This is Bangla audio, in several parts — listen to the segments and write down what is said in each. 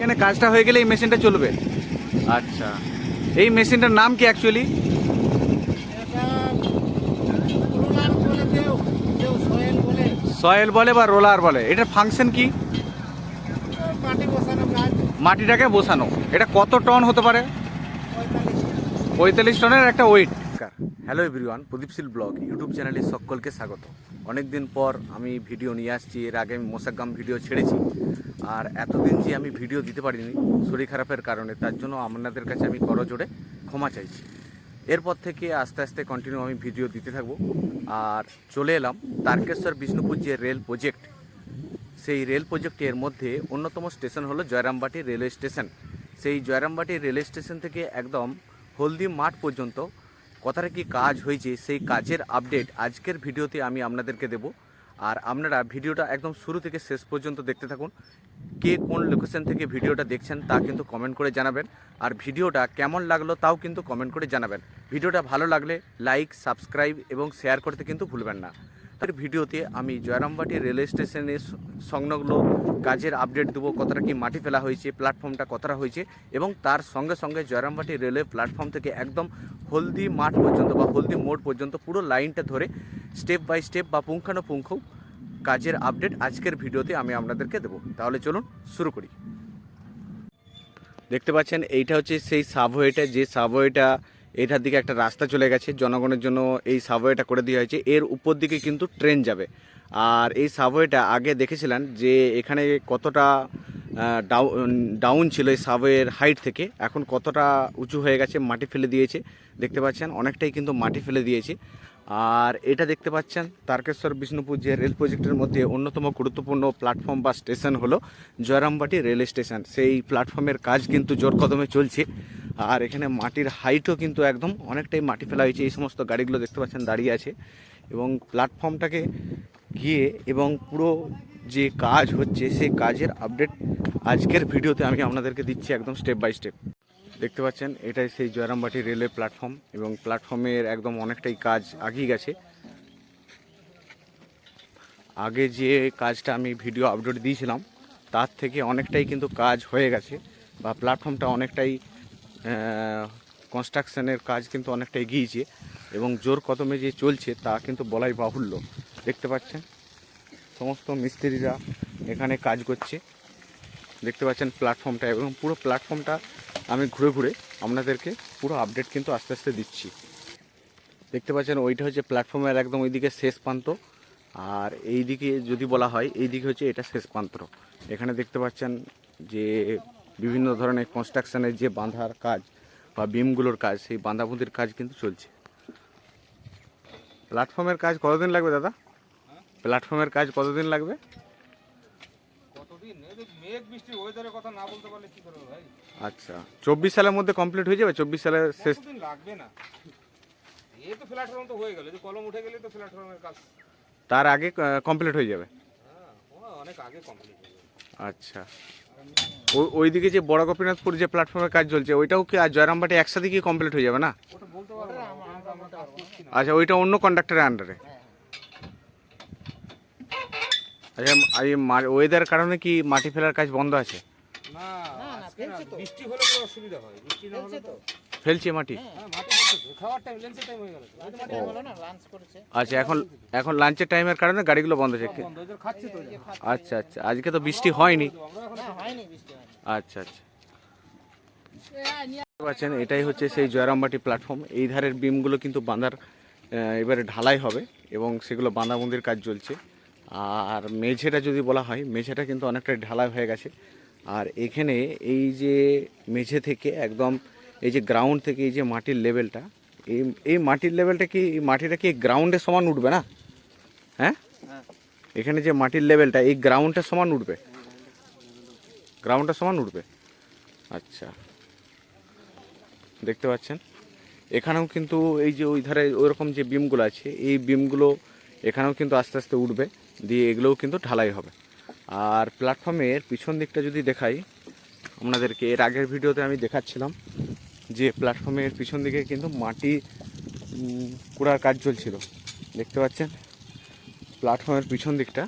এখানে কাজটা হয়ে গেলে এই মেশিনটা চলবে। আচ্ছা। এই মেশিনটার নাম কি অ্যাকচুয়ালি সোয়েল বলে সয়েল বলে বা রোলার বলে। এটার ফাংশন কি? মাটি বসানো কাজ মাটিটাকে বসানো। এটা কত টন হতে পারে? পঁয়তাল্লিশ পঁয়তাল্লিশ টনের একটা weight hello everyone Pradipshil vlog YouTube চ্যানেলে সকলকে স্বাগত। অনেক দিন পর আমি ভিডিও নিয়ে আসছি এর আগে আমি মোসাগ্গাম ভিডিও ছেড়েছি। আর এতদিন যে আমি ভিডিও দিতে পারিনি শরীর খারাপের কারণে, তার জন্য আপনাদের কাছে আমি করজোড়ে ক্ষমা চাইছি। এরপর থেকে আস্তে আস্তে কন্টিনিউ আমি ভিডিও দিতে থাকব। আর চলে এলাম তারকেশ্বর বিষ্ণুপুর যে রেল প্রজেক্ট সেই রেল প্রজেক্টের মধ্যে অন্যতম স্টেশন হলো জয়রামবাটি রেলওয়ে স্টেশন। সেই জয়রামবাটি রেলওয়ে স্টেশন থেকে একদম হলদি মাঠ পর্যন্ত কথাটা কি কাজ হয়েছে, সেই কাজের আপডেট আজকের ভিডিওতে আমি আপনাদেরকে দেব। আর আপনারা ভিডিওটা একদম শুরু থেকে শেষ পর্যন্ত দেখতে থাকুন। কে কোন লোকেশন থেকে ভিডিওটা দেখছেন তা কিন্তু কমেন্ট করে জানাবেন। আর ভিডিওটা কেমন লাগল তাও কিন্তু কমেন্ট করে জানাবেন। ভিডিওটা ভালো লাগলে লাইক সাবস্ক্রাইব এবং শেয়ার করতে কিন্তু ভুলবেন না। এর ভিডিওতে আমি জয়রামবাটি রেলওয়ে স্টেশনে সংলগ্ন কাজের আপডেট দেবো, কতটা কি মাটি ফেলা হয়েছে প্ল্যাটফর্মটা কতটা হয়েছে এবং তার সঙ্গে সঙ্গে জয়রামবাটি রেলওয়ে প্ল্যাটফর্ম থেকে একদম হলদি মাঠ পর্যন্ত বা হলদি মোড় পর্যন্ত পুরো লাইনটা ধরে স্টেপ বাই স্টেপ বা পুঙ্খানুপুঙ্খ কাজের আপডেট আজকের ভিডিওতে আমি আপনাদেরকে দেবো। তাহলে চলুন শুরু করি। দেখতে পাচ্ছেন, এইটা হচ্ছে সেই সাবওয়েটা যে সাবওয়েটা এটার দিকে একটা রাস্তা চলে গেছে। জনগণের জন্য এই সাবওয়েটা করে দেওয়া হয়েছে। এর উপর দিকে কিন্তু ট্রেন যাবে। আর এই সাবওয়েটা আগে দেখেছিলেন যে এখানে কতটা ডাউন ছিল এই সাবওয়ের হাইট থেকে। এখন কতটা উঁচু হয়ে গেছে, মাটি ফেলে দিয়েছে। দেখতে পাচ্ছেন, অনেকটাই কিন্তু মাটি ফেলে দিয়েছে। আর এটা দেখতে পাচ্ছেন তারকেশ্বর বিষ্ণুপুর যে রেল প্রজেক্টের মধ্যে অন্যতম গুরুত্বপূর্ণ প্ল্যাটফর্ম বা স্টেশন হলো জয়রামবাটি রেল স্টেশন। সেই প্ল্যাটফর্মের কাজ কিন্তু জোর কদমে চলছে। আর এখানে মাটির হাইটও কিন্তু একদম অনেকটাই মাটি ফেলা হয়েছে। এই সমস্ত গাড়িগুলো দেখতে পাচ্ছেন দাঁড়িয়ে আছে। এবং প্ল্যাটফর্মটাকে গিয়ে এবং পুরো যে কাজ হচ্ছে, সেই কাজের আপডেট আজকের ভিডিওতে আমি আপনাদেরকে দিচ্ছি একদম স্টেপ বাই স্টেপ দেখতে পাচ্ছেন, এটাই সেই জয়রামবাটি রেলওয়ে প্ল্যাটফর্ম এবং প্ল্যাটফর্মের একদম অনেকটাই কাজ আগিয়ে গেছে। আগে যে কাজটা আমি ভিডিও আপলোড দিয়েছিলাম, তার থেকে অনেকটাই কিন্তু কাজ হয়ে গেছে বা প্ল্যাটফর্মটা অনেকটাই কনস্ট্রাকশনের কাজ কিন্তু অনেকটাই এগিয়েছে এবং জোর কদমে যে চলছে তা কিন্তু বলাই বাহুল্য। দেখতে পাচ্ছেন, সমস্ত মিস্ত্রিরা এখানে কাজ করছে। দেখতে পাচ্ছেন প্ল্যাটফর্মটা এবং পুরো প্ল্যাটফর্মটা আমি ঘুরে ঘুরে আপনাদেরকে পুরো আপডেট কিন্তু আস্তে আস্তে দিচ্ছি। দেখতে পাচ্ছেন, ওইটা হচ্ছে প্ল্যাটফর্মের একদম ওইদিকে শেষ প্রান্ত। আর এই দিকে যদি বলা হয় এই দিকে হচ্ছে এটা শেষ প্রান্ত। এখানে দেখতে পাচ্ছেন যে বিভিন্ন ধরনের কনস্ট্রাকশনের যে বাঁধার কাজ বা বিমগুলোর কাজ, সেই বাঁধাবুঁধির কাজ কিন্তু চলছে। প্ল্যাটফর্মের কাজ কতদিন লাগবে দাদা? প্ল্যাটফর্মের কাজ কতদিন লাগবে? কতদিন? মেঘ বৃষ্টি ওয়েদারের কথা না বলতে পারলে কি করবে ভাই? আচ্ছা। চব্বিশ সালের মধ্যে কমপ্লিট হয়ে যাবে? চব্বিশ সালের শেষ লাগবে না? এই তো প্ল্যাটফর্ম তো হয়ে গেল। যে কলম উঠে গেলে তো প্ল্যাটফর্মের কাজ। তার আগে কমপ্লিট হয়ে যাবে? হ্যাঁ অনেক আগে কমপ্লিট আচ্ছা। ওই ওইদিকে যে বড় গোপীনাথপুর যে প্ল্যাটফর্মের কাজ চলছে ওইটাও কি আর জয়রামবাটি একসাথে কি কমপ্লিট হয়ে যাবে না? আচ্ছা ওইটা অন্য কন্ডাক্টরের আন্ডারে আচ্ছা এই ওয়েদার কারণে কি মাটি ফেলার কাজ বন্ধ আছে? না ফেলছে তো। বৃষ্টি হলে তো অসুবিধা হয় বৃষ্টি না হলে তো ফেলছে মাটি? আচ্ছা এখন এখন লাঞ্চের টাইমের কারণে গাড়িগুলো বন্ধ আছে বন্ধ ওদের খাচ্ছে তো ওরা। আচ্ছা আচ্ছা। আজকে তো বৃষ্টি হয়নি। তো আমরা এখন না হয়নি বৃষ্টি হয়নি। আচ্ছা আচ্ছা। পাচ্ছেন এটাই হচ্ছে সেই জয়রামবাটি প্ল্যাটফর্ম এই ধারের বিমগুলো কিন্তু বাঁধার এবারে ঢালাই হবে এবং সেগুলো বাঁধাবন্দির কাজ চলছে। আর মেঝেটা যদি বলা হয় মেঝেটা কিন্তু অনেকটাই ঢালাই হয়ে গেছে। আর এখানে এই যে মেঝে থেকে একদম এই যে গ্রাউন্ড থেকে এই যে মাটির লেভেলটা এই এই মাটির লেভেলটা কি এই মাটিটা কি গ্রাউন্ডের সমান উঠবে না? হ্যাঁ? এখানে যে মাটির লেভেলটা এই গ্রাউন্ডটা সমান উঠবে? গ্রাউন্ডটা সমান উঠবে? আচ্ছা। দেখতে পাচ্ছেন? এখানেও কিন্তু এই যে ওই ধারে ওইরকম যে বিমগুলো আছে এই বিমগুলো এখানেও কিন্তু আস্তে আস্তে উঠবে দিয়ে এগুলোও কিন্তু ঢালাই হবে। আর প্ল্যাটফর্মের পিছন দিকটা যদি দেখাই, আপনাদেরকে এর আগের ভিডিওতে আমি দেখাচ্ছিলাম যে প্ল্যাটফর্মের পিছন দিকে কিন্তু মাটি কুড়ার কাজ চলছিল। দেখতে পাচ্ছেন? প্ল্যাটফর্মের পিছন দিকটা,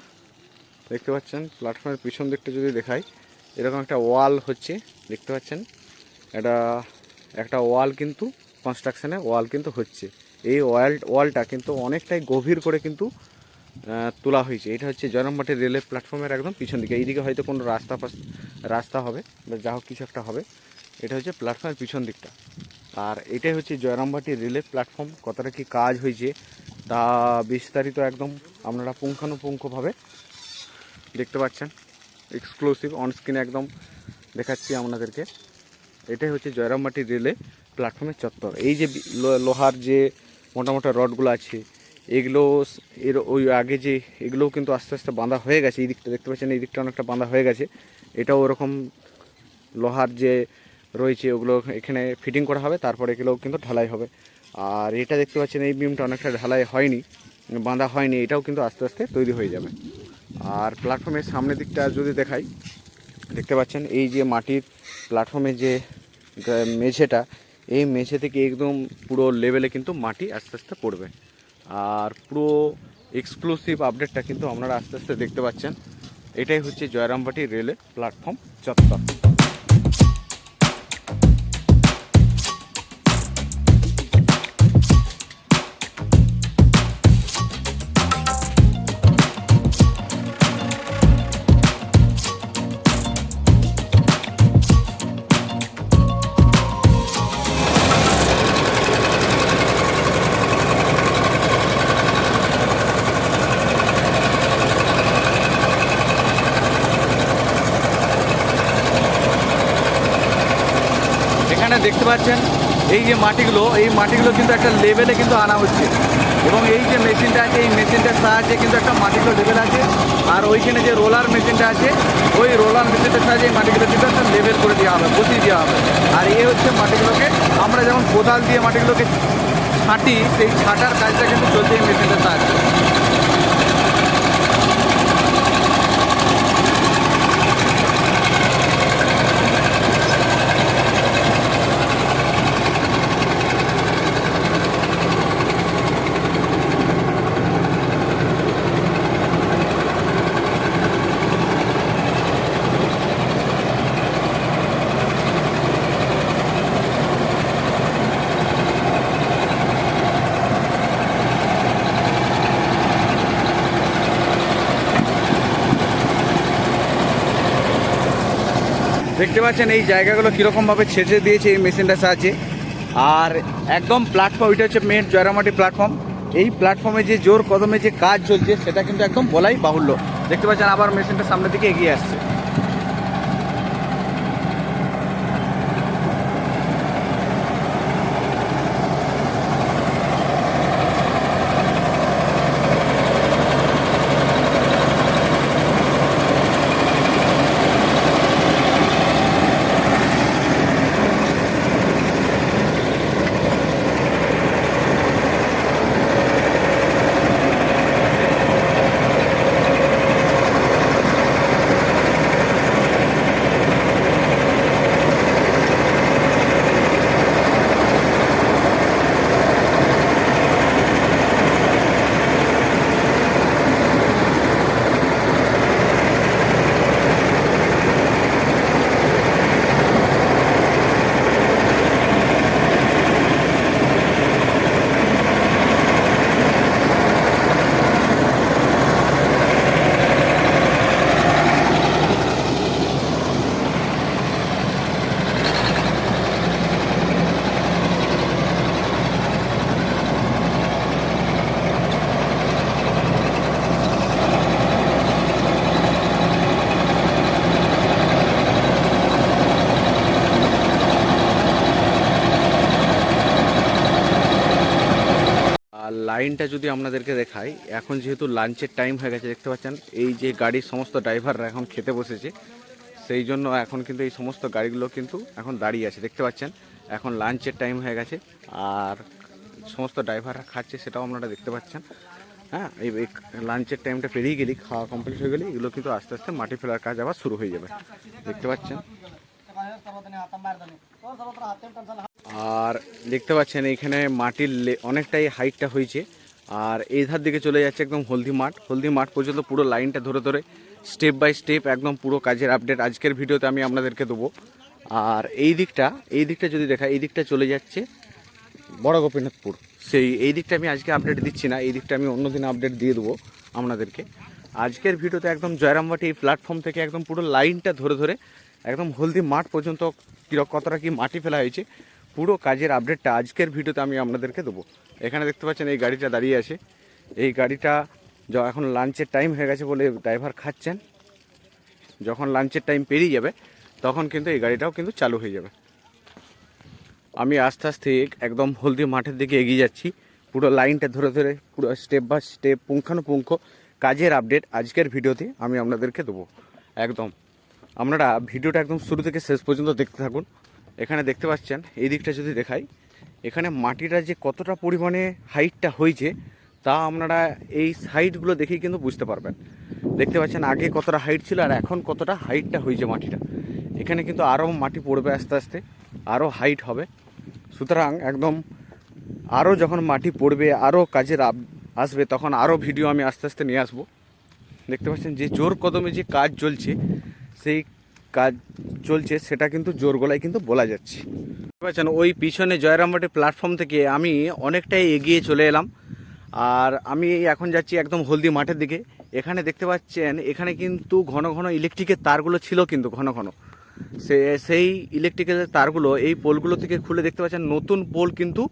দেখতে পাচ্ছেন? প্ল্যাটফর্মের পিছন দিকটা যদি দেখাই, এরকম একটা ওয়াল হচ্ছে, দেখতে পাচ্ছেন? এটা, একটা ওয়াল কিন্তু কনস্ট্রাকশনে ওয়াল কিন্তু হচ্ছে। এই ওয়াল ওয়ালটা কিন্তু অনেকটাই গভীর করে কিন্তু তোলা হয়েছে। এটা হচ্ছে জয়রামবাটি রেলের প্ল্যাটফর্মের একদম পিছন দিকে। এইদিকে হয়তো কোনো রাস্তা রাস্তা হবে, বা যা হোক কিছু একটা হবে। এটা হচ্ছে প্ল্যাটফর্মের পিছন দিকটা। আর এটাই হচ্ছে জয়রামবাটি রেলের প্ল্যাটফর্ম। কতটা কি কাজ হয়েছে, তা বিস্তারিত একদম আপনারা পুঙ্খানুপুঙ্খভাবে দেখতে পাচ্ছেন। এক্সক্লুসিভ অন স্ক্রিনে একদম দেখাচ্ছি আপনাদেরকে। এটাই হচ্ছে জয়রামবাটি রেলে প্ল্যাটফর্মের চত্বর। এই যে লোহার যে মোটা মোটা রডগুলো আছে এগুলো এর ওই আগে যে এগুলোও কিন্তু আস্তে আস্তে বাঁধা হয়ে গেছে, এই দিকটা দেখতে পাচ্ছেন, এই দিকটা অনেকটা বাঁধা হয়ে গেছে। এটাও ওরকম লোহার যে রয়েছে, ওগুলো এখানে ফিটিং করা হবে, তারপরে এগুলোও কিন্তু ঢালাই হবে। আর এটা দেখতে পাচ্ছেন, এই বিমটা অনেকটা ঢালাই হয়নি, বাঁধা হয়নি, এটাও কিন্তু আস্তে আস্তে তৈরি হয়ে যাবে। আর প্ল্যাটফর্মের সামনের দিকটা যদি দেখাই, দেখতে পাচ্ছেন, এই যে মাটির প্ল্যাটফর্মে যে মেঝেটা, এই মেঝে থেকে একদম পুরো লেভেলে কিন্তু মাটি আস্তে আস্তে পড়বে। আর পুরো এক্সক্লুসিভ আপডেটটা কিন্তু আপনারা আস্তে আস্তে দেখতে পাচ্ছেন। এটাই হচ্ছে জয়রামবাটি রেলের প্ল্যাটফর্ম চত্বর। এখানে দেখতে পাচ্ছেন, এই যে মাটিগুলো, এই মাটিগুলো কিন্তু একটা লেভেলে কিন্তু আনা হচ্ছে। এবং এই যে মেশিনটা আছে, এই মেশিনটার সাহায্যে কিন্তু একটা মাটিগুলো লেভেল আছে। আর ওইখানে যে রোলার মেশিনটা আছে, ওই রোলার মেশিনটার সাহায্যে এই মাটিগুলো কিন্তু একটা লেভেল করে দেওয়া হবে, বসিয়ে দেওয়া হবে। আর এই হচ্ছে মাটিগুলোকে, আমরা যেমন কোদাল দিয়ে মাটিগুলোকে ছাঁটি, সেই ছাঁটার কাজটা কিন্তু চলছে এই মেশিনটার সাহায্যে। পাচ্ছেন এই জায়গাগুলো কীরকমভাবে ছেঁচে দিয়েছে এই মেশিনটার সাহায্যে। আর একদম প্ল্যাটফর্ম এটা হচ্ছে মেন জয়রামাটি প্ল্যাটফর্ম এই প্ল্যাটফর্মে যে জোর কদমে যে কাজ চলছে, সেটা কিন্তু একদম বলাই বাহুল্য। দেখতে পাচ্ছেন আবার মেশিনটা সামনের দিকে এগিয়ে আসছে আর লাইনটা যদি আপনাদেরকে দেখাই, এখন যেহেতু লাঞ্চের টাইম হয়ে গেছে, দেখতে পাচ্ছেন, এই যে গাড়ির সমস্ত ড্রাইভাররা এখন খেতে বসেছে, সেই জন্য এখন কিন্তু এই সমস্ত গাড়িগুলো কিন্তু এখন দাঁড়িয়ে আছে, দেখতে পাচ্ছেন? এখন লাঞ্চের টাইম হয়ে গেছে, আর সমস্ত ড্রাইভাররা খাচ্ছে, সেটাও আপনারা দেখতে পাচ্ছেন। হ্যাঁ এই লাঞ্চের টাইমটা পেরিয়ে গেলেই খাওয়া কমপ্লিট হয়ে গেলে, এগুলো কিন্তু আস্তে আস্তে মাটি ফেলার কাজ আবার শুরু হয়ে যাবে, দেখতে পাচ্ছেন? আর দেখতে পাচ্ছেন এখানে মাটির অনেকটাই হাইটটা হয়েছে। আর এই ধার দিকে চলে যাচ্ছে একদম হলদি মাঠ। হলদি মাঠ পর্যন্ত পুরো লাইনটা ধরে ধরে স্টেপ বাই স্টেপ একদম পুরো কাজের আপডেট আজকের ভিডিওতে আমি আপনাদেরকে দেবো। আর এই দিকটা এই দিকটা যদি দেখা, এই দিকটা চলে যাচ্ছে বড় গোপীনাথপুর। সেই, এই দিকটা আমি আজকে আপডেট দিচ্ছি না, এই দিকটা আমি অন্যদিন আপডেট দিয়ে দেবো আপনাদেরকে। আজকের ভিডিওতে একদম জয়রামবাটি এই প্ল্যাটফর্ম থেকে একদম পুরো লাইনটা ধরে ধরে একদম হলদি মাঠ পর্যন্ত কতটা কি মাটি ফেলা হয়েছে, পুরো কাজের আপডেটটা আজকের ভিডিওতে আমি আপনাদেরকে দেবো। এখানে দেখতে পাচ্ছেন এই গাড়িটা দাঁড়িয়ে আছে। এই গাড়িটা এখন লাঞ্চের টাইম হয়ে গেছে বলে ড্রাইভার খাচ্ছেন। যখন লাঞ্চের টাইম পেরিয়ে যাবে, তখন কিন্তু এই গাড়িটাও কিন্তু চালু হয়ে যাবে। আমি আস্তে আস্তে একদম হলদি মাঠের দিকে এগিয়ে যাচ্ছি। পুরো লাইনটা ধরে ধরে, পুরো স্টেপ বাই স্টেপ পুঙ্খানুপুঙ্খ কাজের আপডেট আজকের ভিডিওতে আমি আপনাদেরকে দেবো। একদম। আপনারা ভিডিওটা একদম শুরু থেকে শেষ পর্যন্ত দেখতে থাকুন। এখানে দেখতে পাচ্ছেন, এই দিকটা যদি দেখাই, এখানে মাটিটা যে কতটা পরিমাণে হাইটটা হয়েছে, তা আপনারা এই সাইডগুলো দেখেই কিন্তু বুঝতে পারবেন। দেখতে পাচ্ছেন, আগে কতটা হাইট ছিল আর এখন কতটা হাইটটা হয়েছে মাটিটা। এখানে কিন্তু আরও মাটি পড়বে আস্তে আস্তে, আরও হাইট হবে। সুতরাং একদম আরও যখন মাটি পড়বে, আরও কাজের আসবে, তখন আরও ভিডিও আমি আস্তে আস্তে নিয়ে আসব। দেখতে পাচ্ছেন, যে জোর কদমে যে কাজ চলছে সেই কাজ চলছে, সেটা কিন্তু জোর গলায় কিন্তু বলা যাচ্ছে। পাচ্ছেন ওই পিছনে জয়রামবাটি প্ল্যাটফর্ম থেকে আমি অনেকটাই এগিয়ে চলে এলাম। আর আমি এখন যাচ্ছি একদম হলদি মাঠের দিকে। এখানে দেখতে পাচ্ছেন, এখানে কিন্তু ঘন ঘন ইলেকট্রিকের তারগুলো ছিল কিন্তু ঘন ঘন। সে, সেই ইলেকট্রিকের তারগুলো এই পোলগুলো থেকে খুলে দেখতে পাচ্ছেন, নতুন পোল কিন্তু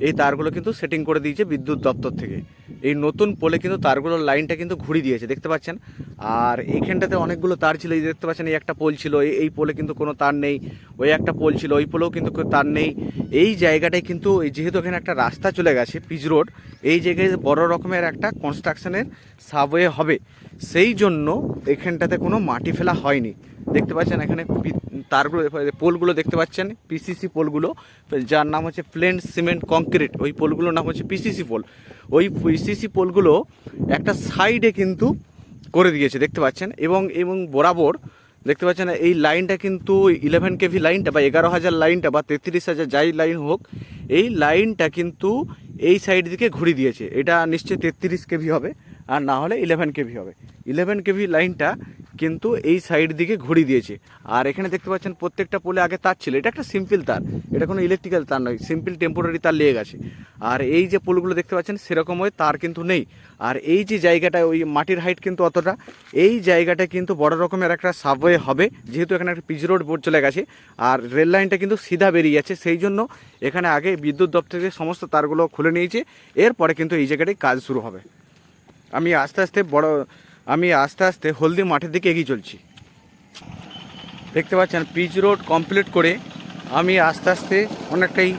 এই তারগুলো কিন্তু সেটিং করে দিয়েছে বিদ্যুৎ দপ্তর থেকে। এই নতুন পোলে কিন্তু তারগুলোর লাইনটা কিন্তু ঘুরিয়ে দিয়েছে, দেখতে পাচ্ছেন? আর এইখানটাতে অনেকগুলো তার ছিল, এই দেখতে পাচ্ছেন এই একটা পোল ছিল, এই- পোলে কিন্তু কোনো তার নেই, ওই একটা পোল ছিল, ওই পোলেও কিন্তু কোনো তার নেই। এই জায়গাটায় কিন্তু যেহেতু এখানে একটা রাস্তা চলে গেছে, পিচ রোড, এই জায়গায় বড় রকমের একটা কনস্ট্রাকশনের সাবওয়ে হবে। সেই জন্য এখানটাতে কোনো মাটি ফেলা হয়নি। দেখতে পাচ্ছেন এখানে তারগুলো পোলগুলো দেখতে পাচ্ছেন? পিসিসি পোলগুলো। যার নাম হচ্ছে প্লেন সিমেন্ট কংক্রিট। ওই পোলগুলোর নাম হচ্ছে পিসিসি পোল। ওই পিসিসি পোলগুলো একটা সাইডে কিন্তু করে দিয়েছে, দেখতে পাচ্ছেন? এবং এবং বরাবর, দেখতে পাচ্ছেন এই লাইনটা কিন্তু ইলেভেন কেভি লাইনটা বা এগারো হাজার লাইনটা বা তেত্রিশ হাজার যাই লাইন হোক, এই লাইনটা কিন্তু এই সাইড দিকে ঘুরিয়ে দিয়েছে। এটা নিশ্চয়ই তেত্রিশ কেভি হবে। আর না হলে ইলেভেন কেভি হবে। ইলেভেন কেভি লাইনটা কিন্তু এই সাইড দিকে ঘুরিয়ে দিয়েছে। আর এখানে দেখতে পাচ্ছেন প্রত্যেকটা পোলে আগে তার ছিল। এটা একটা সিম্পল তার। এটা কোনো ইলেকট্রিক্যাল তার নয়। সিম্পল টেম্পোরারি তার লেগে গেছে। আর এই যে পোলগুলো দেখতে পাচ্ছেন, সেরকম ওই তার কিন্তু নেই। আর এই যে জায়গাটা, ওই মাটির হাইট কিন্তু অতটা, এই জায়গাটা কিন্তু বড় রকমের একটা সাবওয়ে হবে। যেহেতু এখানে একটা পিচ রোড বোর্ড চলে গেছে। আর রেল লাইনটা কিন্তু সিধা বেরিয়ে যাচ্ছে। সেই জন্য এখানে আগে বিদ্যুৎ দপ্তর থেকে সমস্ত তারগুলো খুলে নিয়েছে। এরপরে কিন্তু এই জায়গাটায় কাজ শুরু হবে। আমি আস্তে আস্তে বড়, আমি আস্তে আস্তে হলদি মাঠের দিকে এগিয়ে চলছি। দেখতে পাচ্ছেন, পিচ রোড কমপ্লিট করে আমি আস্তে আস্তে অনেকটাই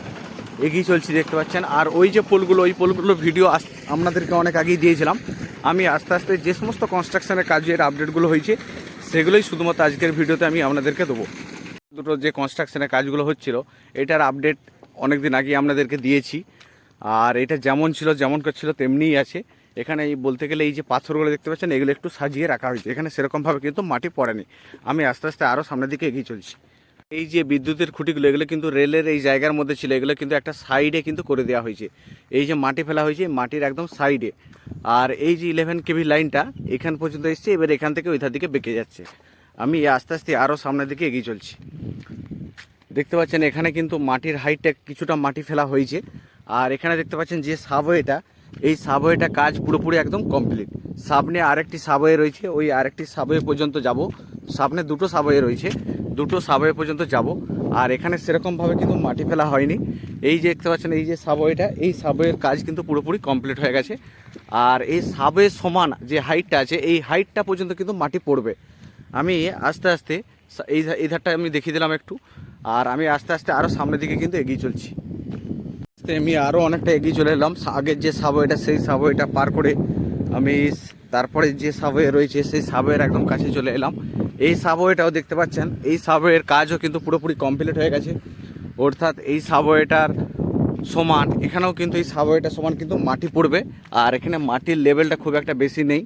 এগিয়ে চলছি দেখতে পাচ্ছেন। আর ওই যে পোলগুলো, ওই পোলগুলো ভিডিও আপনাদেরকে অনেক আগেই দিয়েছিলাম। আমি আস্তে আস্তে যে সমস্ত কনস্ট্রাকশনের কাজের আপডেটগুলো হয়েছে, সেগুলোই শুধুমাত্র আজকের ভিডিওতে আমি আপনাদেরকে দেবো। দুটো যে কনস্ট্রাকশনের কাজগুলো হচ্ছিল, এটার আপডেট অনেক দিন আগে আপনাদেরকে দিয়েছি। আর এটা যেমন ছিল যেমন ছিল, তেমনিই আছে। এখানে এই বলতে গেলে এই যে পাথরগুলো দেখতে পাচ্ছেন, এগুলো একটু সাজিয়ে রাখা হয়েছে। এখানে সেরকমভাবে কিন্তু মাটি পড়েনি। আমি আস্তে আস্তে আরও সামনের দিকে এগিয়ে চলছি। এই যে বিদ্যুতের খুঁটিগুলো, এগুলো কিন্তু রেলের এই জায়গার মধ্যে ছিল। এগুলো কিন্তু একটা সাইডে কিন্তু করে দেওয়া হয়েছে। এই যে মাটি ফেলা হয়েছে মাটির একদম সাইডে। আর এই যে ইলেভেন কেভি লাইনটা, এখান পর্যন্ত এসছে, এবার এখান থেকে ওইধার দিকে বেঁকে যাচ্ছে। আমি আস্তে আস্তে আরও সামনের দিকে এগিয়ে চলছি। দেখতে পাচ্ছেন, এখানে কিন্তু মাটির হাইটটা কিছুটা মাটি ফেলা হয়েছে। আর এখানে দেখতে পাচ্ছেন যে সাবওয়েটা এই সাবওয়েটা কাজ পুরোপুরি একদম কমপ্লিট সামনে আরেকটি সাবওয়ে রয়েছে, ওই আরেকটি সাবওয়ে পর্যন্ত যাব। সামনে দুটো সাবওয়ে রয়েছে, দুটো সাবওয়ে পর্যন্ত যাব। আর এখানে সেরকমভাবে কিন্তু মাটি ফেলা হয়নি। এই যে দেখতে পাচ্ছেন, এই যে সাবওয়েটা, এই সাবওয়ের কাজ কিন্তু পুরোপুরি কমপ্লিট হয়ে গেছে। আর এই সাবওয়ে সমান যে হাইটটা আছে, এই হাইটটা পর্যন্ত কিন্তু মাটি পড়বে। আমি আস্তে আস্তে, এই এই ধারটা আমি দেখিয়ে দিলাম একটু। আর আমি আস্তে আস্তে আরও সামনের দিকে কিন্তু এগিয়ে চলছি। আমি আরও অনেকটা এগিয়ে চলে এলাম। আগের যে সাবওয়েটা সেই সাবওয়েটা পার করে আমি তারপরে যে সাবওয়ে রয়েছে, সেই সাবওয়ের একদম কাছে চলে এলাম। এই সাবওয়েটাও দেখতে পাচ্ছেন। এই সাবওয়ের কাজও কিন্তু পুরোপুরি কমপ্লিট হয়ে গেছে। অর্থাৎ এই সাবওয়েটার সমান, এখানেও কিন্তু এই সাবওয়েটার সমান কিন্তু মাটি পড়বে। আর এখানে মাটির লেভেলটা খুব একটা বেশি নেই।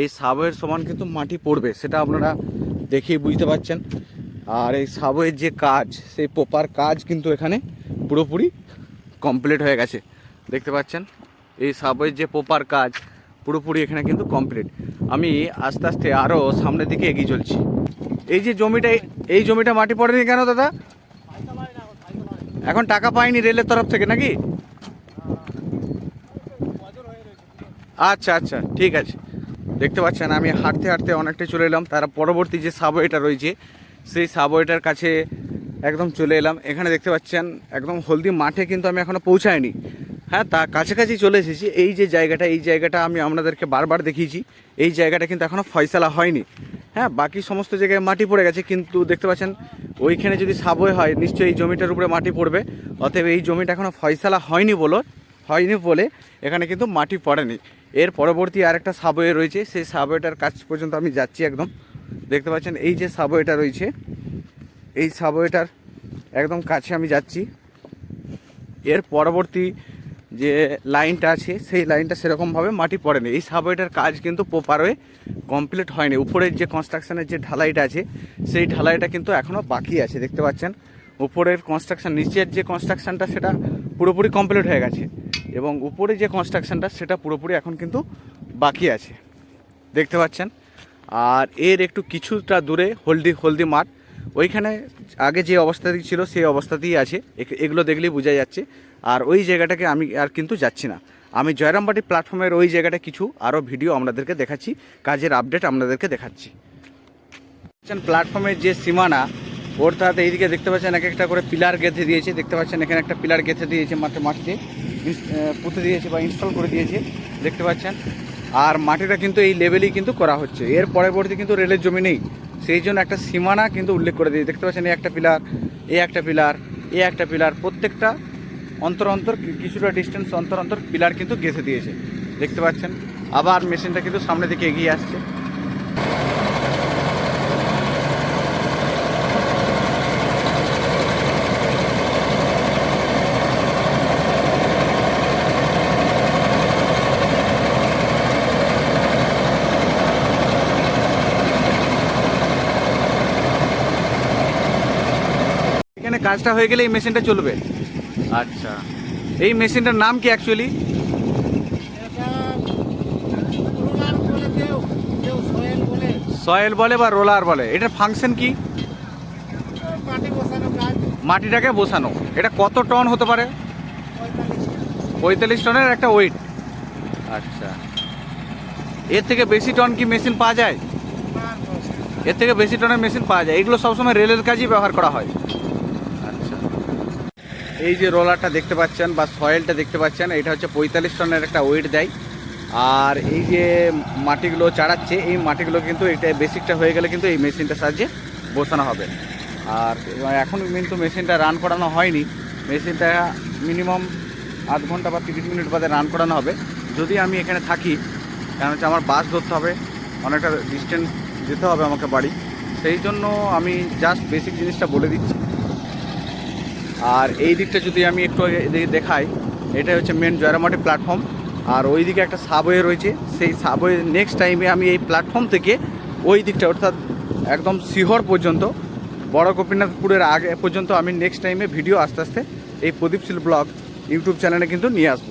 এই সাবওয়ের সমান কিন্তু মাটি পড়বে, সেটা আপনারা দেখেই বুঝতে পারছেন। আর এই সাবওয়ের যে কাজ, সেই প্রপার কাজ কিন্তু এখানে পুরোপুরি কমপ্লিট হয়ে গেছে। দেখতে পাচ্ছেন? এই সাবওয়ের যে প্রপার কাজ, পুরোপুরি এখানে কিন্তু কমপ্লিট আমি আস্তে আস্তে আরও সামনের দিকে এগিয়ে চলছি। এই যে জমিটা, এই জমিটা মাটি পড়েনি কেন দাদা? এখন টাকা পাইনি রেলের তরফ থেকে নাকি? আচ্ছা আচ্ছা ঠিক আছে। দেখতে পাচ্ছেন, আমি হাঁটতে হাঁটতে অনেকটা চলে এলাম। তারা পরবর্তী যে সাবওয়েটা রয়েছে, সেই সাবওয়েটার কাছে একদম চলে এলাম। এখানে দেখতে পাচ্ছেন, একদম হলদি মাঠে কিন্তু আমি এখনও পৌঁছাইনি হ্যাঁ তা কাছাকাছি চলে এসেছি। এই যে জায়গাটা, এই জায়গাটা আমি আপনাদেরকে বারবার দেখিয়েছি। এই জায়গাটা কিন্তু এখনও ফয়সালা হয়নি। হ্যাঁ বাকি সমস্ত জায়গায় মাটি পড়ে গেছে, কিন্তু দেখতে পাচ্ছেন, ওইখানে যদি সাবওয়ে হয়, নিশ্চয়ই এই জমিটার উপরে মাটি পড়বে। অতএব এই জমিটা এখনও ফয়সালা হয়নি বলো, হয়নি বলে এখানে কিন্তু মাটি পড়েনি। এর পরবর্তী আরেকটা সাবওয়ে রয়েছে। সেই সাবওয়েটার কাছ পর্যন্ত আমি যাচ্ছি একদম। দেখতে পাচ্ছেন, এই যে সাবওয়েটা রয়েছে এই সাবওয়েটার একদম কাছে আমি যাচ্ছি। এর পরবর্তী যে লাইনটা আছে, সেই লাইনটা সেরকমভাবে মাটি পড়েনি। এই সাবওয়েটার কাজ কিন্তু প্রপার হয়ে কমপ্লিট হয়নি। উপরের যে কনস্ট্রাকশানের যে ঢালাইটা আছে, সেই ঢালাইটা কিন্তু এখনও বাকি আছে, দেখতে পাচ্ছেন? উপরের কনস্ট্রাকশন নিচের যে কনস্ট্রাকশনটা সেটা পুরোপুরি কমপ্লিট হয়ে গেছে। এবং উপরে যে কনস্ট্রাকশনটা সেটা পুরোপুরি এখন কিন্তু বাকি আছে। দেখতে পাচ্ছেন? আর এর একটু কিছুটা দূরে হলদি হলদি মাঠ। ওইখানে আগে যে অবস্থাতেই ছিল, সেই অবস্থাতেই আছে। এগুলো দেখলেই বোঝা যাচ্ছে। আর ওই জায়গাটাকে আমি আর কিন্তু যাচ্ছি না। আমি জয়রামবাটি প্ল্যাটফর্মের ওই জায়গাটা কিছু আরও ভিডিও আপনাদেরকে দেখাচ্ছি, কাজের আপডেট আপনাদেরকে দেখাচ্ছি। প্ল্যাটফর্মের যে সীমানা অর্থাৎ এইদিকে দেখতে পাচ্ছেন এক একটা করে পিলার গেঁথে দিয়েছে। দেখতে পাচ্ছেন এখানে একটা পিলার গেঁথে দিয়েছে মাঠে মাটিতে পুঁতে দিয়েছে বা ইনস্টল করে দিয়েছে, দেখতে পাচ্ছেন। আর মাটিটা কিন্তু এই লেভেলেই কিন্তু করা হচ্ছে। এর পরবর্তী কিন্তু রেলের জমি নেই। সেই জন্য একটা সীমানা কিন্তু উল্লেখ করে দিয়েছে। দেখতে পাচ্ছেন, এই একটা পিলার এ একটা পিলার এ একটা পিলার, প্রত্যেকটা অন্তর অন্তর কিছুটা ডিস্টেন্স অন্তর অন্তর পিলার কিন্তু গেঁথে দিয়েছে। দেখতে পাচ্ছেন, আবার মেশিনটা কিন্তু সামনের দিকে এগিয়ে আসছে। এখানে কাজটা হয়ে গেলে এই মেশিনটা চলবে। আচ্ছা। এই মেশিনটার নাম কি অ্যাকচুয়ালি সয়েল বলে বা রোলার বলে। এটার ফাংশন কি? মাটিটাকে বসানো। এটা কত টন হতে পারে? পঁয়তাল্লিশ টনের একটা ওয়েট আচ্ছা। এর থেকে বেশি টন কি মেশিন পাওয়া যায়? এর থেকে বেশি টনের মেশিন পাওয়া যায়। এগুলো সবসময় রেলের কাজেই ব্যবহার করা হয়। এই যে রোলারটা দেখতে পাচ্ছেন বা সয়েলটা দেখতে পাচ্ছেন, এটা হচ্ছে পঁয়তাল্লিশ টনের একটা ওয়েট দেয়। আর এই যে মাটিগুলো চাড়াচ্ছে, এই মাটিগুলো কিন্তু এটা বেসিকটা হয়ে গেলে কিন্তু এই মেশিনটার সাহায্যে বসানো হবে। আর এখন কিন্তু মেশিনটা রান করানো হয়নি। মেশিনটা মিনিমাম আধ ঘণ্টা বা তিরিশ মিনিট বাদে রান করানো হবে। যদি আমি এখানে থাকি, কারণ হচ্ছে আমার বাস ধরতে হবে, অনেকটা ডিস্টেন্স যেতে হবে আমাকে বাড়ি। সেই জন্য আমি জাস্ট বেসিক জিনিসটা বলে দিচ্ছি। আর এই দিকটা যদি আমি একটু দেখাই এটা হচ্ছে মেন জয়রামাটি প্ল্যাটফর্ম আর ওই দিকে একটা সাবওয়ে রয়েছে, সেই সাবওয়ে নেক্সট টাইমে আমি এই প্ল্যাটফর্ম থেকে ওই দিকটা, অর্থাৎ একদম শিহর পর্যন্ত, বড় গোপীনাথপুরের আগে পর্যন্ত আমি নেক্সট টাইমে ভিডিও আস্তে আস্তে এই প্রদীপশীল ব্লগ ইউটিউব চ্যানেলে কিন্তু নিয়ে আসব।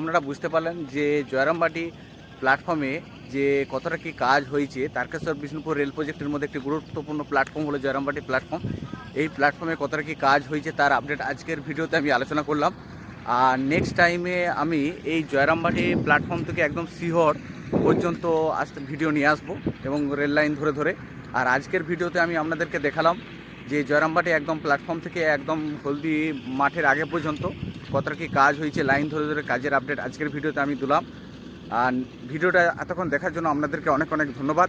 আপনারা বুঝতে পারলেন যে জয়রামবাটি প্ল্যাটফর্মে যে কতটা কি কাজ হয়েছে, তারকেশ্বর, বিষ্ণুপুর রেল প্রজেক্টের মধ্যে একটি গুরুত্বপূর্ণ প্ল্যাটফর্ম হলো জয়রামবাটি প্ল্যাটফর্ম এই প্ল্যাটফর্মে কতটা কি কাজ হয়েছে তার আপডেট আজকের ভিডিওতে আমি আলোচনা করলাম। আর নেক্সট টাইমে আমি এই জয়রামবাটি প্ল্যাটফর্ম থেকে একদম সিহর পর্যন্ত আসতে ভিডিও নিয়ে আসব এবং রেল লাইন ধরে ধরে। আর আজকের ভিডিওতে আমি আপনাদেরকে দেখালাম যে জয়রামবাটি একদম প্ল্যাটফর্ম থেকে একদম হলদি মাঠের আগে পর্যন্ত কতটা কি কাজ হয়েছে, লাইন ধরে ধরে কাজের আপডেট আজকের ভিডিওতে আমি দিলাম। আর ভিডিওটা এতক্ষণ দেখার জন্য আপনাদেরকে অনেক অনেক ধন্যবাদ।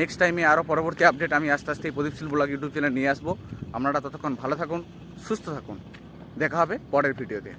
নেক্সট টাইমে আরও পরবর্তী আপডেট আমি আস্তে আস্তে Pradip Pradipshil vlog YouTube channel নিয়ে আসব। আপনারা ততক্ষণ ভালো থাকুন, সুস্থ থাকুন। দেখা হবে পরের ভিডিওতে।